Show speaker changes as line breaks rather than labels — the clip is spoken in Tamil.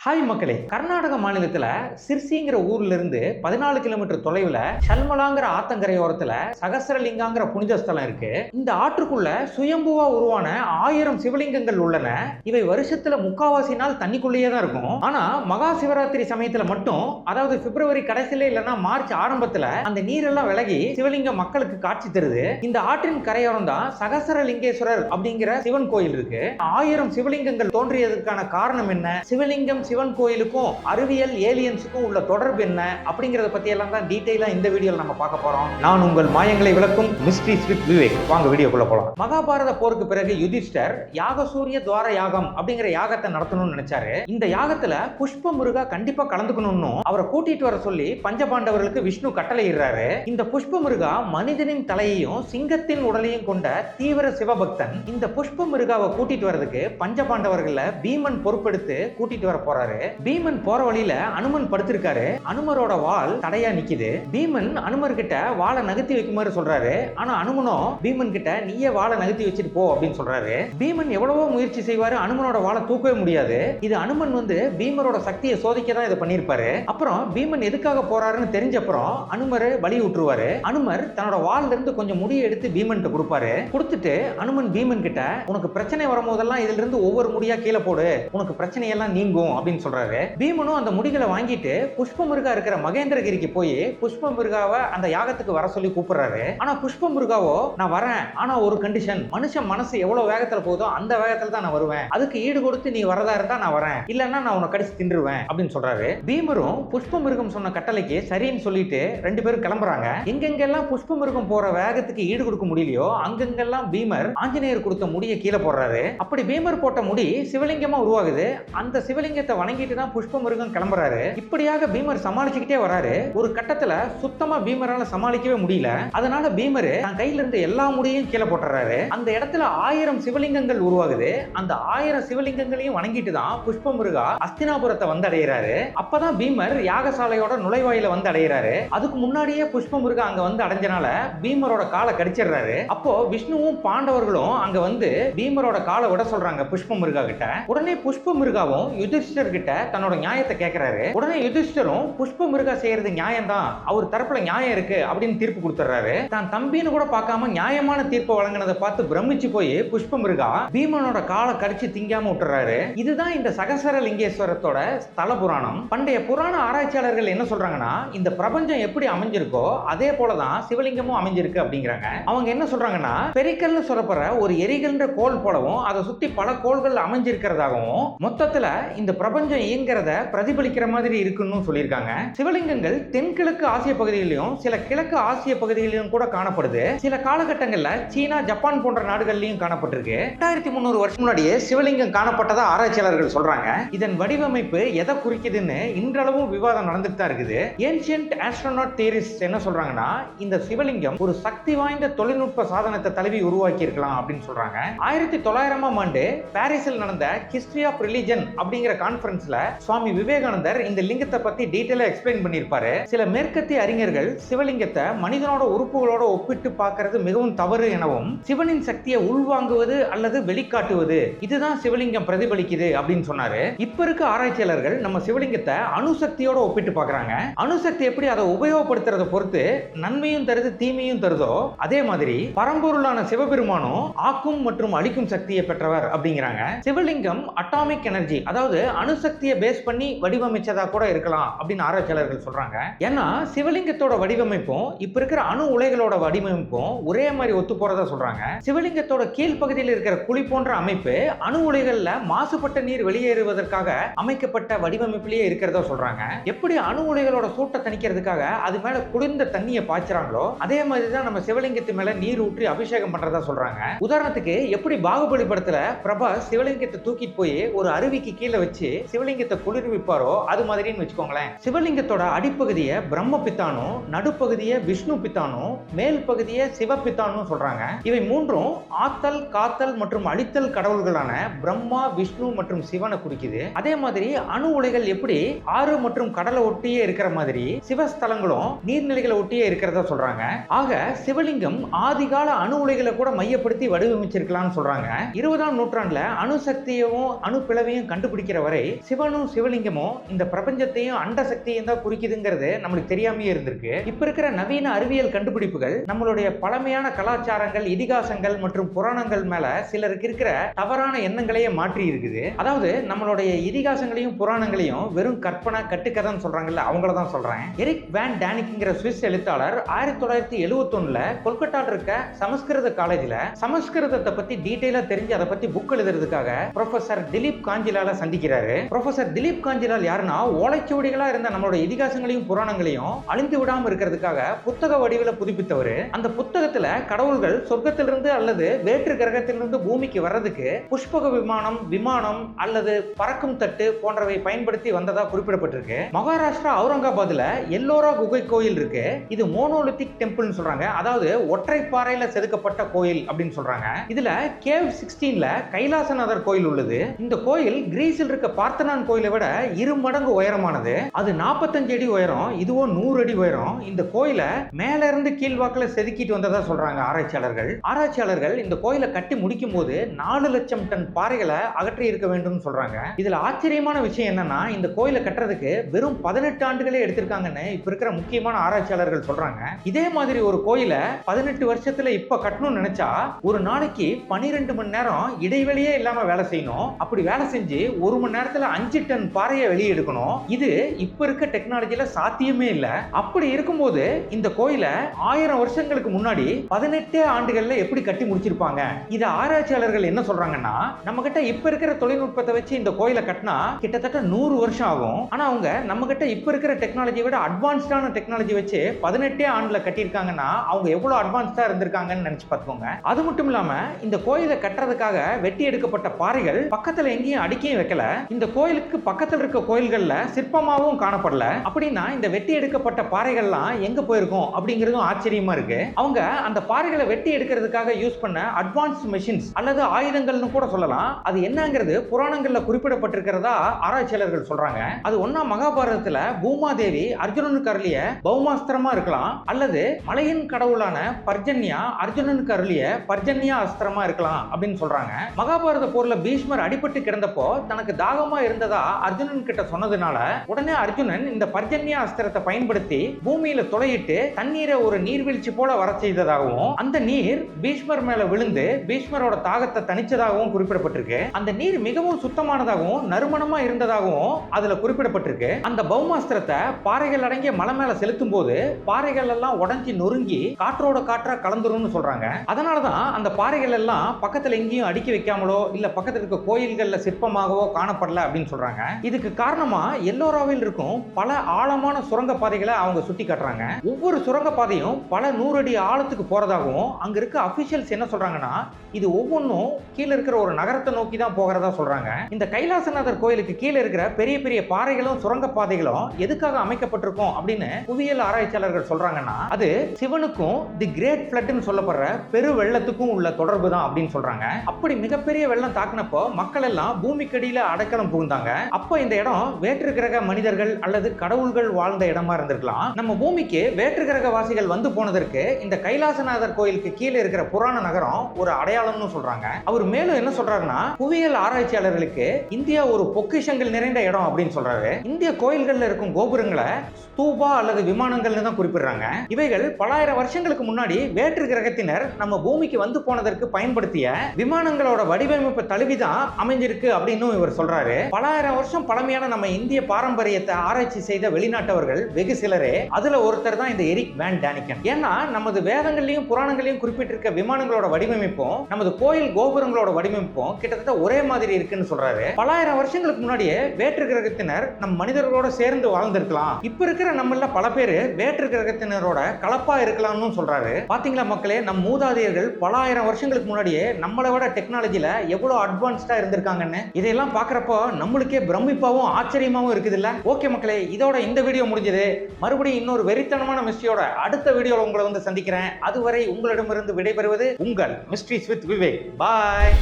ஹாய் மக்களே கர்நாடக மாநிலத்துல சிர்சிங்கிற ஊர்ல இருந்து பதினாலு கிலோமீட்டர் தொலைவுல சல்மலாங்கிற ஆத்தங்கரையோரத்துல சகசரலிங்காங்கிற புனித ஸ்தலம் இருக்கு. இந்த ஆற்றுக்குள்ள சுயம்புவா உருவான ஆயிரம் சிவலிங்கங்கள் உள்ளன. இவை வருஷத்துல முக்காவாசி நாள் தண்ணிக்குள்ளேயே தான் இருக்கும். ஆனா மகா சிவராத்திரி சமயத்துல மட்டும் அதாவது பிப்ரவரி கடைசியில இல்லைன்னா மார்ச் ஆரம்பத்துல அந்த நீரெல்லாம் விலகி சிவலிங்கம் மக்களுக்கு காட்சி தருது. இந்த ஆற்றின் கரையோரம் தான் சகசரலிங்கேஸ்வரர் அப்படிங்கிற சிவன் கோயில் இருக்கு. ஆயிரம் சிவலிங்கங்கள் தோன்றியதற்கான காரணம் என்ன? சிவலிங்கம் சிவன் கோயிலுக்கும் அறிவியல் ஏலியன்ஸுக்கும் உள்ள தொடர்பு என்ன அப்படிங்கறத பத்தி எல்லாம் தான் டீடைலா இந்த வீடியோவில் நம்ம பார்க்க போறோம். நான் உங்கள் மாயங்களை விளக்கும் மிஸ்ட்ரி ஸ்வித் விவேக். வாங்க வீடியோக்குள்ள போகலாம் மகாபாரத போருக்கு பிறகு யுதிஷ்டர் யாகசூரிய துவார யாகம் அப்படிங்கிற யாகத்தை நடத்தணும்னு நினைச்சாரு. இந்த யாகத்துல புஷ்ப முருகா கண்டிப்பா கலந்துக்கணும்னு அவரை கூட்டிட்டு வர சொல்லி பஞ்சபாண்டவர்களுக்கு விஷ்ணு கட்டளையிடுறாரு. இந்த புஷ்ப முருகா மனிதனின் தலையையும் சிங்கத்தின் உடலையும் கொண்ட தீவிர சிவபக்தன் இந்த புஷ்ப முருகாவை கூட்டிட்டு வரதுக்கு பஞ்சபாண்டவர்களை பீமன் பொறுப்பெடுத்து கூட்டிட்டு வர போற போறாரு. பீமன் போற வழியில அனுமன் படுத்திருக்காரு. அனுமரோட வால் தடையா நிக்குது. பீமன் அனுமர் கிட்ட வாளை நகர்த்தி வைக்குமாறு சொல்றாரு. ஆனா அனுமனோ பீமன் கிட்ட நீயே வாழை நகர்த்தி வச்சுட்டு போ அப்படின்னு சொல்றாரு. பீமன் எவ்வளவோ முயற்சி செய்வாரு. அனுமனோட வாழை தூக்கவே முடியாது. இது அனுமன் வந்து பீமரோட சக்தியை சோதிக்க தான் இதை பண்ணியிருப்பாரு. அப்புறம் பீமன் எதுக்காக போறாருன்னு தெரிஞ்ச அப்புறம் அனுமர் வழி விட்டுருவாரு அனுமர் தன்னோட வாள்ல இருந்து கொஞ்சம் முடியை எடுத்து பீமன் கொடுப்பாரு. கொடுத்துட்டு அனுமன் பீமன் கிட்ட உனக்கு பிரச்சனை வரும்போதெல்லாம் இதுல இருந்து ஒவ்வொரு முடியா கீழே போடு. உனக்கு பிரச்சனையெல்லாம் நீங்கும் அப்படின்னு சொல்றாரு. பீமனும் அந்த முடிகளை வாங்கிட்டு புஷ்பமுருகா இருக்கிற மகேந்திரகிரிக்கு போய் புஷ்பமுருகாவை அந்த யாகத்துக்கு வர சொல்லி கூப்பிடுறாரு. ஆனா புஷ்பமுருகாவோ நான் வரேன். ஆனா ஒரு கண்டிஷன் மனுஷன் மனசு எவ்வளவு வேகத்துல போதோ அந்த வேகத்துல தான் நான் வருவேன். அதுக்கு ஈடு கொடுத்து நீ வரதா இருந்தா நான் வரேன். இல்லன்னா நான் உன்னை கடிச்சு தின்றுவேன் அப்படின்னு சொல்றாரு. பீமரும் புஷ்பமிருகம் சொன்ன கட்டளைக்கு சரின்னு சொல்லிட்டு ரெண்டு பேரும் கிளம்புறாங்க. எங்கெங்கெல்லாம் புஷ்பமிருகம் போற வேகத்துக்கு ஈடு கொடுக்க முடியலையோ அங்கெங்கெல்லாம் பீமர் ஆஞ்சநேயர் கொடுத்த முடிய கீழே போடுறாரு. அப்படி பீமர் போட்ட முடி சிவலிங்கமா உருவாகுது. அந்த சிவலிங்கத்தை வணங்கிட்டு தான் புஷ்ப கிளம்புறாரு. இப்படியாக பீமர் சமாளிச்சுக்கிட்டே வராரு. ஒரு கட்டத்துல சுத்தமா பீமரால சமாளிக்கவே முடியல. அதனால பீமர் தன் கையில இருந்த எல்லா முடியையும் கீழே போட்டுறாரு. அந்த இடத்துல ஆயிரம் சிவலிங்கங்கள் உருவாகுது. அந்த ஆயிரம் சிவலிங்கங்களையும் வணங்கிட்டு தான் புஷ்ப முருகா அஸ்தினாபுரத்தை வந்து அடைகிறாரு அப்பதான் பீமர் யாகசாலையோட நுழைவாயில வந்து அடைகிறாரு அதுக்கு முன்னாடியே புஷ்ப முருகா அங்க வந்து அடைஞ்சனால பீமரோட காலை கடிச்சிடுறாரு. அப்போ விஷ்ணுவும் பாண்டவர்களும் அங்க வந்து பீமரோட காலை விட சொல்றாங்க புஷ்ப முருகா கிட்ட. உடனே புஷ்ப முருகாவும் யுதிஷ்டர் கிட்ட தன்னோட நியாயத்தை கேட்கிறாரு உடனே யுதிஷ்டரும் புஷ்ப முருகா செய்யறது நியாயம் தான் அவர் தரப்புல நியாயம் இருக்கு அப்படின்னு தீர்ப்பு கொடுத்துறாரு தான் தம்பின்னு கூட பார்க்காம நியாயமான தீர்ப்பை வழங்கினதை பார்த்து பிரமிச்சு போய் புஷ்ப முருகா பீமனோட காலை கடிச்சு திங்காம விட்டுறாரு இதுதான் இந்த சகசர லிங்கேஸ்வரத்தோட ஸ்தல புராணம். பண்டைய புராண ஆராய்ச்சியாளர்கள் என்ன சொல்றாங்கன்னா இந்த பிரபஞ்சம் எப்படி அமைஞ்சிருக்கோ அதே போலதான் சிவலிங்கமும் அமைஞ்சிருக்கு அப்படிங்கிறாங்க. அவங்க என்ன சொல்றாங்கன்னா பெரிக்கல்னு சொல்லப்படுற ஒரு எரிகல்ன்ற கோல் போலவும் அதை சுத்தி பல கோள்கள் அமைஞ்சிருக்கிறதாகவும் மொத்தத்துல இந்த பிரபஞ்சம் இயங்குறத பிரதிபலிக்கிற மாதிரி இருக்குன்னு சொல்லியிருக்காங்க. சிவலிங்கங்கள் தென்கிழக்கு ஆசிய பகுதிகளிலும் சில கிழக்கு ஆசிய பகுதிகளிலும் கூட காணப்படுது. சில காலகட்டங்களில் சீனா ஜப்பான் போன்ற நாடுகள்லையும் காணப்பட்டிருக்கு. எட்டாயிரத்தி முந்நூறு வருஷம் முன்னாடியே சிவலிங்கம் காணப்பட்டதா ஆராய்ச்சியாளர்கள் சொல்றாங்க. இதன் வடிவமைப்பு எதை குறிக்குதுன்னு இன்றளவும் விவாதம் நடந்துட்டு தான் இருக்குது. ஏன்ஷியன்ட் ஆஸ்ட்ரோனாட் தியரிஸ்ட் என்ன சொல்றாங்கன்னா இந்த சிவலிங்கம் ஒரு சக்தி வாய்ந்த தொழில்நுட்ப சாதனத்தை தழுவி உருவாக்கி இருக்கலாம் அப்படின்னு சொல்றாங்க. ஆயிரத்தி தொள்ளாயிரமாம் ஆண்டு பாரிஸில் நடந்த ஹிஸ்டரி ஆஃப் ரிலிஜன் அப்படிங்கிற கான்ஃபரன்ஸ்ல சுவாமி விவேகானந்தர் இந்த லிங்கத்தை பத்தி டீட்டெயிலா எக்ஸ்பிளைன் பண்ணியிருப்பாரு. சில மேற்கத்திய அறிஞர்கள் சிவலிங்கத்தை மனிதனோட உறுப்புகளோட ஒப்பிட்டு பார்க்கறது மிகவும் தவறு எனவும் சிவனின் சக்தியை உள்வாங்குவது அல்லது வெளிக்காட்டுவது இதுதான் சிவலிங்கம் பிரதிபலிக்குது அப்படின்னு சொன்னாரு. இப்ப இருக்க ஆராய்ச்சியாளர்கள் நம்ம சிவலிங்கத்தை அணுசக்தியோட ஒப்பிட்டு பார்க்கறாங்க. அணுசக்தி எப்படி அதை உபயோகப்படுத்துறத பொறுத்து நன்மையும் தருது தீமையும் தருதோ அதே மாதிரி பரம்பொருளான சிவபெருமானும் ஆக்கும் மற்றும் அழிக்கும் சக்தியை பெற்றவர் அப்படிங்கிறாங்க. சிவலிங்கம் அட்டாமிக் எனர்ஜி அதாவது அணு அணுசக்தியை பேஸ் பண்ணி வடிவமைச்சதா கூட இருக்கலாம் அப்படின்னு ஆராய்ச்சியாளர்கள் சொல்றாங்க. ஏன்னா சிவலிங்கத்தோட வடிவமைப்பும் இப்ப இருக்கிற அணு உலைகளோட வடிவமைப்பும் ஒரே மாதிரி ஒத்து போறதா சொல்றாங்க. சிவலிங்கத்தோட கீழ்ப்பகுதியில் இருக்கிற குழி போன்ற அமைப்பு அணு உலைகள்ல மாசுபட்ட நீர் வெளியேறுவதற்காக அமைக்கப்பட்ட வடிவமைப்பிலேயே இருக்கிறதா சொல்றாங்க. எப்படி அணு உலைகளோட சூட்டை தணிக்கிறதுக்காக அது மேல குளிர்ந்த தண்ணியை பாய்ச்சறாங்களோ அதே மாதிரி தான் நம்ம சிவலிங்கத்து மேல நீர் ஊற்றி அபிஷேகம் பண்றதா சொல்றாங்க. உதாரணத்துக்கு எப்படி பாகுபலி படத்துல பிரபா சிவலிங்கத்தை தூக்கிட்டு போய் ஒரு அருவிக்கு கீழே வச்சு சிவலிங்கத்தை குளிர்விப்பாரோ அது மாதிரின்னு வச்சுக்கோங்களேன். சிவலிங்கத்தோட அடிப்பகுதியை பிரம்ம பித்தானும் நடுப்பகுதியை விஷ்ணு பித்தானும் மேல் பகுதியை சிவபித்தானும் சொல்றாங்க. இவை மூன்றும் ஆத்தல் காத்தல் மற்றும் அழித்தல் கடவுள்களான பிரம்மா விஷ்ணு மற்றும் சிவனை குறிக்குது. அதே மாதிரி அணு உலைகள் எப்படி ஆறு மற்றும் கடலை ஒட்டியே இருக்கிற மாதிரி சிவஸ்தலங்களும் நீர்நிலைகளை ஒட்டியே இருக்கிறதா சொல்றாங்க. ஆக சிவலிங்கம் ஆதிகால அணு உலைகளை கூட மையப்படுத்தி வடிவமைச்சிருக்கலாம்னு சொல்றாங்க. இருபதாம் நூற்றாண்டுல அணுசக்தியவும் அணு பிளவையும் கண்டுபிடிக்கிற வரை சிவனும் சிவலிங்கமும் இந்த பிரபஞ்சத்தையும் அண்ட சக்தியும் தான் குறிக்குதுங்கிறது நம்மளுக்கு தெரியாமையே இருந்திருக்கு. இப்ப இருக்கிற நவீன அறிவியல் கண்டுபிடிப்புகள் நம்மளுடைய பழமையான கலாச்சாரங்கள் இதிகாசங்கள் மற்றும் புராணங்கள் மேல சிலருக்கு இருக்கிற தவறான எண்ணங்களையே மாற்றி இருக்குது. அதாவது நம்மளுடைய இதிகாசங்களையும் புராணங்களையும் வெறும் கற்பனை கட்டுக்கதைன்னு சொல்றாங்கல்ல அவங்கள தான் சொல்றேன். எரிக் வேன் டேனிக்ங்கிற சுவிஸ் எழுத்தாளர் ஆயிரத்தி தொள்ளாயிரத்தி எழுவத்தொன்னுல கொல்கட்டாவில் இருக்க சமஸ்கிருத காலேஜில் சமஸ்கிருதத்தை பத்தி டீட்டெயிலா தெரிஞ்சு அதை பத்தி புக் எழுதுறதுக்காக ப்ரொஃபசர் திலீப் காஞ்சிலால சந்திக்கிறாரு. ப்ரொஃபசர் திலீப் காஞ்சிலால் யாருன்னா ஓலைச்சுவடிகளா இருந்த நம்மளோட இதிகாசங்களையும் புராணங்களையும் அழிந்து விடாம இருக்கிறதுக்காக புத்தக வடிவில புதுப்பித்தவர். அந்த புத்தகத்துல கடவுள்கள் சொர்க்கத்திலிருந்து அல்லது வேற்று கிரகத்திலிருந்து பூமிக்கு வர்றதுக்கு புஷ்பக விமானம் விமானம் அல்லது பறக்கும் தட்டு போன்றவை பயன்படுத்தி வந்ததா குறிப்பிடப்பட்டிருக்கு. மகாராஷ்டிரா அவுரங்காபாத்ல எல்லோரா குகை கோயில் இருக்கு. இது மோனோலித்திக் டெம்பிள்னு சொல்றாங்க. அதாவது ஒற்றை பாறையில செதுக்கப்பட்ட கோயில் அப்படின்னு சொல்றாங்க. இதுல கேவ் சிக்ஸ்டீன்ல கைலாசநாதர் கோயில் உள்ளது. இந்த கோயில் கிரீஸில் இருக்க பார்த்தனான் கோயிலை விட இரு மடங்கு உயரமானது. அது 45 அடி உயரம் இதுவும் நூறு அடி உயரம். இந்த கோயிலை மேல இருந்து கீழ்வாக்கில் செதுக்கிட்டு வந்ததா சொல்றாங்க ஆராய்ச்சியாளர்கள். ஆராய்ச்சியாளர்கள் இந்த கோயிலை கட்டி முடிக்கும் போது நாலு லட்சம் டன் பாறைகளை அகற்றி இருக்க வேண்டும் சொல்றாங்க. இதுல ஆச்சரியமான விஷயம் என்னன்னா இந்த கோயிலை கட்டுறதுக்கு வெறும் பதினெட்டு ஆண்டுகளே எடுத்திருக்காங்கன்னு இப்ப இருக்கிற முக்கியமான ஆராய்ச்சியாளர்கள் சொல்றாங்க. இதே மாதிரி ஒரு கோயிலை பதினெட்டு வருஷத்துல இப்ப கட்டணும்னு நினைச்சா ஒரு நாளைக்கு பனிரெண்டு மணி நேரம் இடைவெளியே இல்லாம வேலை செய்யணும். அப்படி வேலை செஞ்சு ஒரு மணி நேரத்துல அஞ்சு டன் பாறையை வெளியெடுக்கணும். இது இப்ப இருக்க டெக்னாலஜியில சாத்தியமே இல்ல. அப்படி இருக்கும்போது இந்த கோயிலை ஆயிரம் வருஷங்களுக்கு முன்னாடி பதினெட்டே ஆண்டுகள்ல எப்படி கட்டி முடிச்சிருப்பாங்க? இது ஆராய்ச்சியாளர்கள் என்ன சொல்றாங்கன்னா நம்ம கிட்ட இப்ப இருக்கிற தொழில்நுட்பத்தை வச்சு இந்த கோயிலை கட்டினா கிட்டத்தட்ட நூறு வருஷம் ஆகும். ஆனா அவங்க நம்ம கிட்ட இப்ப இருக்கிற டெக்னாலஜியை விட அட்வான்ஸ்டான டெக்னாலஜி வச்சு பதினெட்டே ஆண்டுல கட்டியிருக்காங்கன்னா அவங்க எவ்வளவு அட்வான்ஸ்டா இருந்திருக்காங்கன்னு நினைச்சு பார்த்துக்கோங்க. அது மட்டும் இல்லாம இந்த கோயிலை கட்டுறதுக்காக வெட்டி எடுக்கப்பட்ட பாறைகள் பக்கத்துல எங்கேயும் அடுக்கியும் வைக்கல. இந்த கோயிலுக்கு பக்கத்தில் இருக்க கோயில்களில் சிற்பமாகவும் காணப்படல. அப்படின்னா இந்த வெட்டி எடுக்கப்பட்ட பாறைகள்லாம் எங்க போயிருக்கும் அப்படிங்கிறதும் ஆச்சரியமா இருக்கு. அவங்க அந்த பாறைகளை வெட்டி எடுக்கிறதுக்காக யூஸ் பண்ண அட்வான்ஸ் மெஷின்ஸ் அல்லது ஆயுதங்கள்னு கூட சொல்லலாம். அது என்னங்கிறது புராணங்கள்ல குறிப்பிடப்பட்டிருக்கிறதா ஆராய்ச்சியாளர்கள் சொல்றாங்க. அது ஒன்னா மகாபாரதத்துல பூமாதேவி அர்ஜுனனுக்கு அருளிய பௌமாஸ்திரமா இருக்கலாம். அல்லது மலையின் கடவுளான பர்ஜன்யா அர்ஜுனனுக்கு அருளிய பர்ஜன்யா அஸ்திரமா இருக்கலாம் அப்படின்னு சொல்றாங்க. மகாபாரத போர்ல பீஷ்மர் அடிபட்டு கிடந்தப்போ தனக்கு தாகமா இருந்ததா அர்ஜுனன் கிட்ட சொன்னதுனால உடனே அர்ஜுனன் இந்த பர்ஜன்யா அஸ்திரத்தை பயன்படுத்தி பூமியில துளையிட்டு தண்ணீரை ஒரு நீர்வீழ்ச்சி போல வர செய்ததாகவும் அந்த நீர் பீஷ்மர் மேல விழுந்து பீஷ்மரோட தாகத்தை தணிச்சதாகவும் குறிப்பிடப்பட்டிருக்கு. அந்த நீர் மிகவும் சுத்தமானதாகவும் நறுமணமா இருந்ததாகவும் அதுல குறிப்பிடப்பட்டிருக்கு. அந்த பௌமாஸ்திரத்தை பாறைகள் அடங்கிய மலை மேல செலுத்தும் போது பாறைகள் எல்லாம் உடஞ்சி நொறுங்கி காற்றோட காற்றா கலந்துரும்னு சொல்றாங்க. அதனாலதான் அந்த பாறைகள் எல்லாம் பக்கத்துல எங்கேயும் அடுக்கி வைக்காமலோ இல்ல பக்கத்துல இருக்க கோயில்கள்ல சிற்பமாகவோ காணப்படல அப்படின்னு சொல்றாங்க. இதுக்கு காரணமா எல்லோராவில் இருக்கும் பல ஆழமான சுரங்க பாதைகளை அவங்க சுட்டி காட்டுறாங்க. ஒவ்வொரு சுரங்க பாதையும் பல நூறு அடி ஆழத்துக்கு போறதாகவும் அங்க இருக்க அபிஷியல்ஸ் என்ன சொல்றாங்கன்னா இது ஒவ்வொன்றும் கீழே இருக்கிற ஒரு நகரத்தை நோக்கி தான் போகிறதா சொல்றாங்க. இந்த கைலாசநாதர் கோயிலுக்கு கீழே இருக்கிற பெரிய பெரிய பாறைகளும் சுரங்க பாதைகளும் எதுக்காக அமைக்கப்பட்டிருக்கும் அப்படின்னு புவியியல் ஆராய்ச்சியாளர்கள் சொல்றாங்கன்னா அது சிவனுக்கும் தி கிரேட் பிளட்னு சொல்லப்படுற பெரு வெள்ளத்துக்கும் உள்ள தொடர்பு தான் அப்படின்னு சொல்றாங்க. அப்படி மிகப்பெரிய வெள்ளம் தாக்குனப்போ மக்கள் எல்லாம் பூமிக்கடியில அடைக்கலம் புகுந்தாங்க. அப்போ இந்த இடம் வேற்று கிரக மனிதர்கள் அல்லது கடவுள்கள் வாழ்ந்த இடமா இருந்திருக்கலாம். நம்ம பூமிக்கு வேற்று கிரக வாசிகள் வந்து போனதற்கு இந்த கைலாசநாதர் கோயிலுக்கு கீழே இருக்கிற புராண நகரம் ஒரு அடையாளம்னு சொல்றாங்க. அவர் மேலும் என்ன சொல்றாருன்னா புவியியல் ஆராய்ச்சியாளர்களுக்கு இந்தியா ஒரு பொக்கிஷங்கள் நிறைந்த இடம் அப்படின்னு சொல்றாரு. இந்திய கோயில்கள்ல இருக்கும் கோபுரங்களை ஸ்தூபா அல்லது விமானங்கள்னு தான் குறிப்பிடுறாங்க. இவைகள் பலாயிரம் வருஷங்களுக்கு முன்னாடி வேற்று கிரகத்தினர் நம்ம பூமிக்கு வந்து போனதற்கு பயன்படுத்திய விமானங்களோட வடிவமைப்பு தழுவிதான் அமைஞ்சிருக்கு அப்படின்னு இவர் சொல்றாரு. பலாயிரம் வருஷம் பழமையான நம்ம இந்திய பாரம்பரியத்தை ஆராய்ச்சி செய்த வெளிநாட்டவர்கள் வெகு சிலரே அதுல ஒருத்தர் தான் இந்த எரிக் வேன் டேனிக்கன். ஏன்னா நமது வேதங்கள்லயும் புராணங்களையும் குறிப்பிட்டிருக்க விமானங்களோட வடிவமைப்பும் நமது கோயில் கோபுரங்களோட வடிவமைப்பும் கிட்டத்தட்ட ஒரே மாதிரி இருக்குன்னு சொல்றாரு. பலாயிரம் வருஷங்களுக்கு முன்னாடியே வேற்று கிரகத்தினர் நம் மனிதர்களோட சேர்ந்து வாழ்ந்திருக்கலாம். இப்ப இருக்கிற நம்மள பல பேர் வேற்று கிரகத்தினரோட கலப்பா இருக்கலாம்னு சொல்றாரு. பாத்தீங்களா மக்களே நம் மூதாதையர்கள் பல ஆயிரம் வருஷங்களுக்கு முன்னாடியே நம்மளை விட டெக்னாலஜில எவ்வளவு அட்வான்ஸ்டா இருந்திருக்காங்கன்னு? இதையெல்லாம் பாக்குறப்போ நம்மளுக்கே பிரமிப்பாகவும் ஆச்சரியமாகவும் இருக்குது இல்லை ஓகே மக்களே இதோட இந்த வீடியோ முடிஞ்சது. மறுபடியும் இன்னொரு வெறித்தனமான மிஸ்டியோட அடுத்த வீடியோவில் உங்களை வந்து சந்திக்கிறேன். அதுவரை உங்களிடமிருந்து விடைபெறுவது உங்கள் மிஸ்ட்ரிஸ் வித் விவேக் பாய்